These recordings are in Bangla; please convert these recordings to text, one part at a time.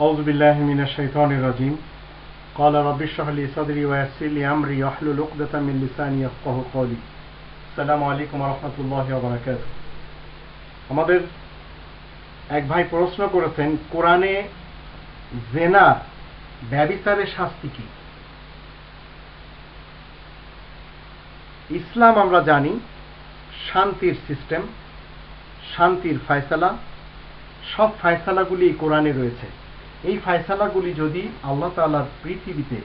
أعوذ بالله من الشيطان الرجيم قال رب اشرح لي صدري ويسر لي أمري واحلل عقدة من لساني يفقه قولي السلام عليكم ورحمة الله وبركاته আমাদের এক ভাই প্রশ্ন করেছেন কোরআনে জেনার ব্যবিচারের শাস্তি কি ইসলাম আমরা জানি শান্তির সিস্টেম শান্তির ফায়সালা সব ফায়সালাগুলি কোরআনে রয়েছে এই ফায়সালাগুলি যদি আল্লাহ তালার পৃথিবীতে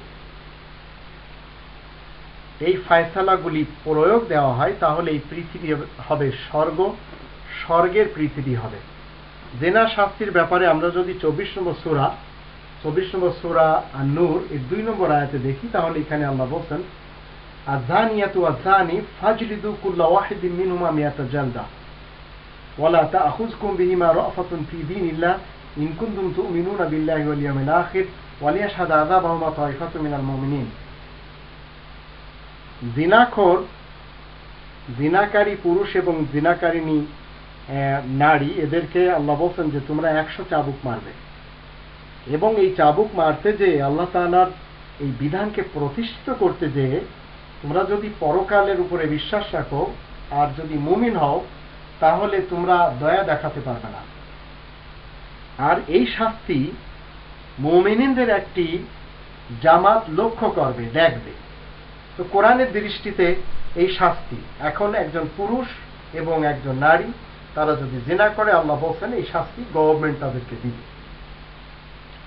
এই ফায়সালাগুলি প্রয়োগ দেওয়া হয়, তাহলে এই পৃথিবী হবে স্বর্গ, স্বর্গের পৃথিবী হবে। জেনা শাস্তির ব্যাপারে আমরা যদি চব্বিশ নম্বর সুরা, চব্বিশ নম্বর সুরা নূর এই দুই নম্বর আয়াতে দেখি, তাহলে এখানে আল্লাহ বলছেন আজানিয়াতু আজানি ফাজলিদু কুল্লা ওয়াহিদিন মিনহুমা মিয়াতা জালদা, ওয়ালা তাখুযকুম বিহিমা রাফাতুন ফি দীনিল্লাহ। ইন কুনতুম তুমিনুনা বিল্লাহি ওয়াল ইয়াউমিল আখির ওয়ালিয়াশহাদ আযাবাহুমা তাইফাতুম মিনাল মুমিনিন। জিনাখোর, জিনাকারী পুরুষ এবং জিনাকারিনী নারী, এদেরকে আল্লাহ বলছেন যে তোমরা একশো চাবুক মারবে। এবং এই চাবুক মারতে যে আল্লাহ তালার এই বিধানকে প্রতিষ্ঠিত করতে যে তোমরা যদি পরকালের উপরে বিশ্বাস রাখো আর যদি মুমিন হও, তাহলে তোমরা দয়া দেখাতে পারবে না। আর এই শাস্তি মুমিনদের একটি জামাত লক্ষ্য করবে, দেখবে। তো কোরআনের দৃষ্টিতে এই শাস্তি, এখন একজন পুরুষ এবং একজন নারী, তারা যদি জেনা করে, আল্লাহ বলছেন, এই শাস্তি গভর্নমেন্ট তাদেরকে দিবে।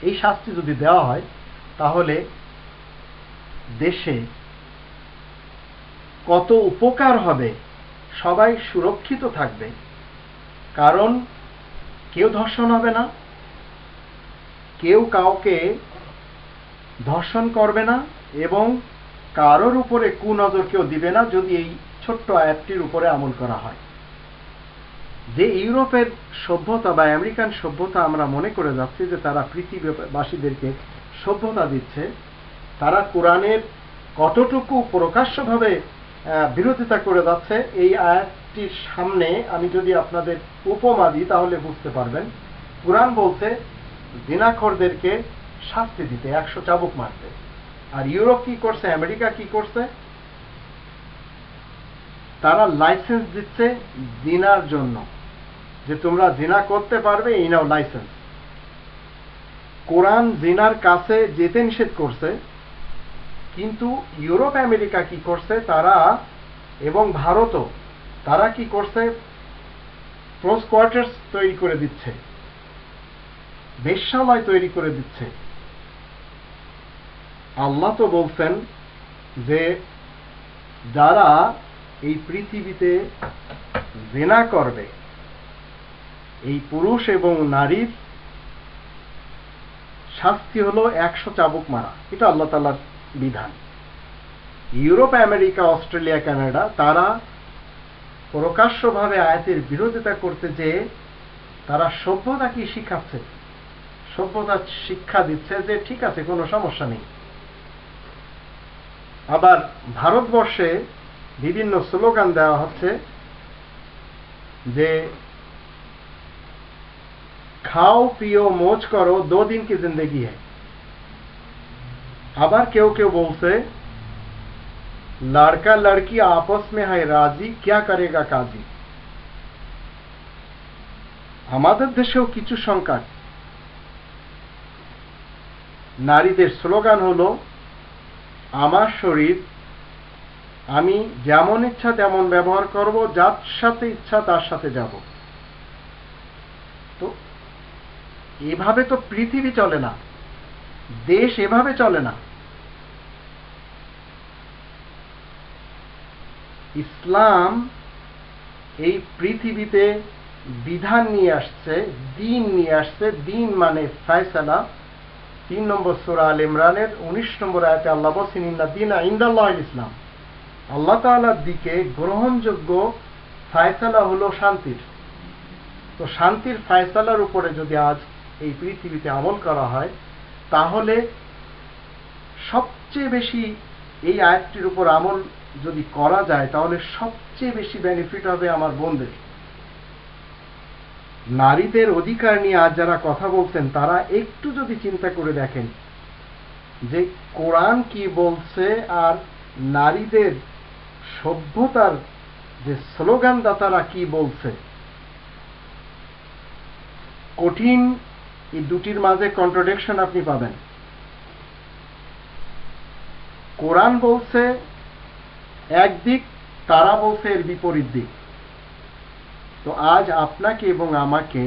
এই শাস্তি যদি দেওয়া হয়, তাহলে দেশে কত উপকার হবে, সবাই সুরক্ষিত থাকবে। কারণ কেউ ধর্ষণ হবে না। কেউ কাউকে ধর্ষণ করবে না এবং কারোর উপরে কুনজর কেউ দিবে না যদি এই ছোট্ট আয়াতটির উপরে আমল করা হয়। যে ইউরোপের সভ্যতা বা আমেরিকান সভ্যতা আমরা মনে করে যাচ্ছি যে তারা পৃথিবীবাসীদেরকে সভ্যতা দিচ্ছে, তারা কোরআনের কতটুকু প্রকাশ্যভাবে বিরোধিতা করে যাচ্ছে, এই আয়াতটির সামনে আমি যদি আপনাদের উপমা দিই, তাহলে বুঝতে পারবেন। কোরআন বলছে, জিনাখরদেরকে শাস্তি দিতে, একশো চাবুক মারতে। আর ইউরোপ কি করছে, আমেরিকা কি করছে? তারা লাইসেন্স দিচ্ছে জিনার জন্য। যে তোমরা জিনা করতে পারবে, এই নাও লাইসেন্স। কোরআন জিনার কাছে যেতে নিষেধ করছে, কিন্তু ইউরোপ, আমেরিকা কি করছে, তারা এবং ভারতও তারা কি করছে? ক্লোজ কোয়ার্টার্স তৈরি করে দিচ্ছে। বেশ্যালয় তৈরি করে দিচ্ছে। আল্লাহ তো বলছেন যে, যারা এই পৃথিবীতে জেনা করবে, এই পুরুষ এবং নারীর শাস্তি হলো একশো চাবুক মারা। এটা আল্লাহ তালার বিধান। ইউরোপ, আমেরিকা, অস্ট্রেলিয়া, কানাডা, তারা প্রকাশ্যভাবে আয়াতের বিরোধিতা করতে যে তারা সভ্যতা কি শিখাচ্ছে সভ্যতা শিক্ষা দিচ্ছে যে ঠিক আছে, কোনো সমস্যা নেই। আবার ভারতবর্ষে বিভিন্ন স্লোগান দেওয়া হচ্ছে যে খাও, পিও, মোজ করো দো দিন কি জিন্দগি হ্যাঁ আবার কেউ কেউ বলছে লড়কা লড়কি আপস মে হয় রাজি ক্যা করেগা কাজী আমাদের দেশেও কিছু সংখ্যক নারীদের স্লোগান হলো আমার শরীর আমি যেমন ইচ্ছা তেমন ব্যবহার করব যার সাথে ইচ্ছা তার সাথে যাব তো এভাবে তো পৃথিবী চলে না দেশ এভাবে চলে না ইসলাম এই পৃথিবীতে বিধান নিয়ে আসছে, দিন নিয়ে আসছে। দিন মানে ফায়সালা। তিন নম্বর সুরা আল ইমরানের উনিশ নম্বর আয়তে আল্লাহ ইন্দা দিন ইন্দাল্লাহ ইসলাম। আল্লাহ তালার দিকে গ্রহণযোগ্য ফায়সালা হলো শান্তির। তো শান্তির ফায়সালার উপরে যদি আজ এই পৃথিবীতে আমল করা হয়, তাহলে সবচেয়ে বেশি এই আয়াতটির উপর আমল যদি করা যায়, তাহলে সবচেয়ে বেশি বেনিফিট হবে আমার বোনদের। নারীদের অধিকার নিয়ে আজ যারা কথা বলছেন, তারা একটু যদি চিন্তা করে দেখেন যে কোরআন কি বলছে আর নারীদের সভ্যতার যে স্লোগানদাতারা কি বলছে। কঠিন এই দুটির মাঝে কন্ট্রোডিকশন আপনি পাবেন। কোরআন বলছে একদিক তারা বলছে এর বিপরীত দিক। তো আজ আপনাকে এবং আমাকে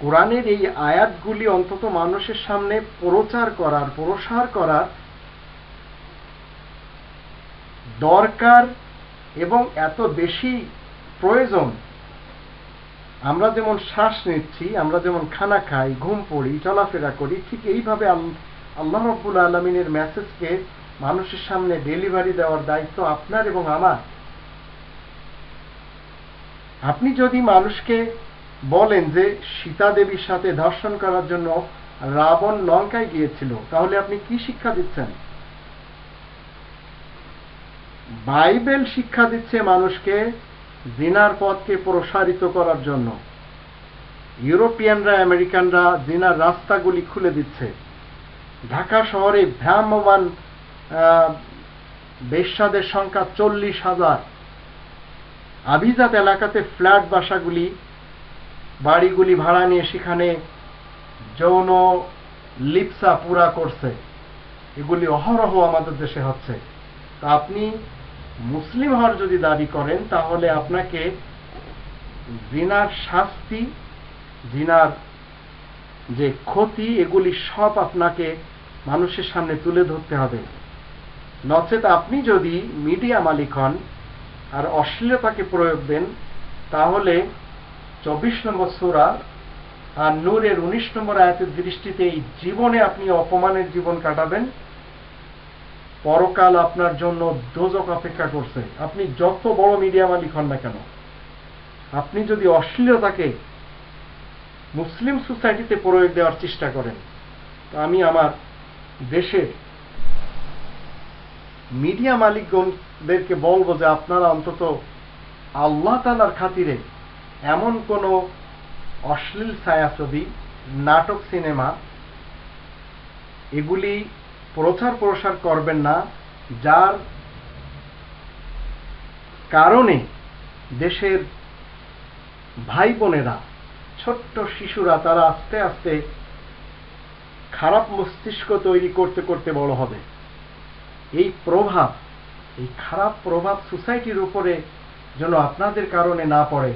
কোরআনের এই আয়াতগুলি অন্তত মানুষের সামনে প্রচার করার, প্রসার করার দরকার এবং এত বেশি প্রয়োজন। আমরা যেমন শ্বাস নিচ্ছি, আমরা যেমন খানা খাই, ঘুম পড়ি, চলাফেরা করি, ঠিক এইভাবে আল্লাহ রব্বুল আলমিনের মেসেজকে মানুষের সামনে ডেলিভারি দেওয়ার দায়িত্ব আপনার এবং আমার। আপনি যদি মানুষকে বলেন যে সীতা দেবীর সাথে ধর্ষণ করার জন্য রাবণ লঙ্কায় গিয়েছিল, তাহলে আপনি কি শিক্ষা দিচ্ছেন? বাইবেল শিক্ষা দিচ্ছে মানুষকে জিনার পথকে প্রসারিত করার জন্য। ইউরোপিয়ানরা, আমেরিকানরা জিনার রাস্তাগুলি খুলে দিচ্ছে। ঢাকা শহরে ভ্রাম্যমান বেশ্যাদের সংখ্যা চল্লিশ হাজার। আভিজাত এলাকাতে ফ্ল্যাট বাসাগুলি, বাড়িগুলি ভাড়া নিয়ে সেখানে যৌন লিপসা পুরা করছে। এগুলি অহরহ আমাদের দেশে হচ্ছে। তা আপনি মুসলিম হওয়ার যদি দাবি করেন, তাহলে আপনাকে জিনার শাস্তি, জিনার যে ক্ষতি, এগুলি সব আপনাকে মানুষের সামনে তুলে ধরতে হবে। নচেত আপনি যদি মিডিয়া মালিক হন আর অশ্লীলতাকে প্রয়োগ দেন, তাহলে চব্বিশ নম্বর সোরা আর নূরের উনিশ নম্বর আয়াতের দৃষ্টিতে এই জীবনে আপনি অপমানের জীবন কাটাবেন। পরকাল আপনার জন্য দোজক অপেক্ষা করছে। আপনি যত বড় মিডিয়া মালিক হন না কেন? আপনি যদি অশ্লীলতাকে মুসলিম সোসাইটিতে প্রয়োগ দেওয়ার চেষ্টা করেন, তো আমি আমার দেশের মিডিয়া মালিকগণদেরকে বলব যে আপনারা অন্তত আল্লাহ তালার খাতিরে এমন কোনো অশ্লীল ছায়াছবি, নাটক, সিনেমা এগুলি প্রচার প্রসার করবেন না, যার কারণে দেশের ভাই বোনেরা ছোট্ট শিশুরা, তারা আস্তে আস্তে খারাপ মস্তিষ্ক তৈরি করতে করতে বড় হবে। এই প্রভাব, এই খারাপ প্রভাব সোসাইটির উপরে যেন আপনাদের কারণে না পড়ে,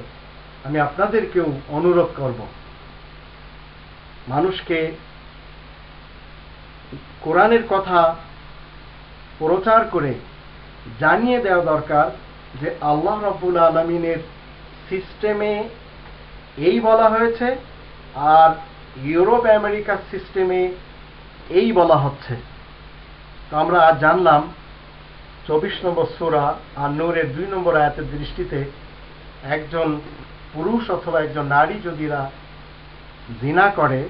আমি আপনাদেরকেও অনুরোধ করব। মানুষকে কোরআনের কথা প্রচার করে জানিয়ে দেওয়া দরকার যে আল্লাহ রব্বুল আলমিনের সিস্টেমে এই বলা হয়েছে আর ইউরোপ আমেরিকার সিস্টেমে এই বলা হচ্ছে। তো আমরা আজ জানলাম চব্বিশ নম্বর সোরা আর নূরের দুই নম্বর আয়াতের দৃষ্টিতে একজন পুরুষ অথবা একজন নারী যদিরা জিনা করে,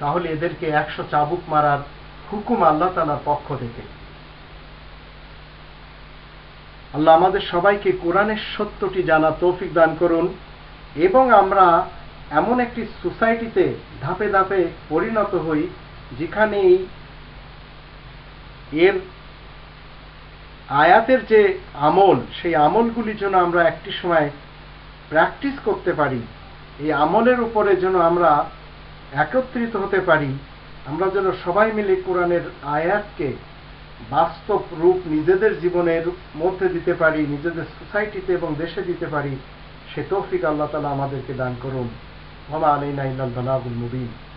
তাহলে এদেরকে একশো চাবুক মারার হুকুম আল্লাহ তালার পক্ষ থেকে। আল্লাহ আমাদের সবাইকে কোরআনের সত্যটি জানা তৌফিক দান করুন এবং আমরা এমন একটি সোসাইটিতে ধাপে ধাপে পরিণত হই যেখানে এর আয়াতের যে আমল, সেই আমলগুলি যেন আমরা একটি সময় প্র্যাকটিস করতে পারি, এই আমলের উপরে যেন আমরা একত্রিত হতে পারি, আমরা যেন সবাই মিলে কোরআনের আয়াতকে বাস্তব রূপ নিজেদের জীবনের মধ্যে দিতে পারি, নিজেদের সোসাইটিতে এবং দেশে দিতে পারি, সে তৌফিক আল্লাহ তালা আমাদেরকে দান করুন। মামা আলাইনা ইল্লাল বালাগুল মুবিন।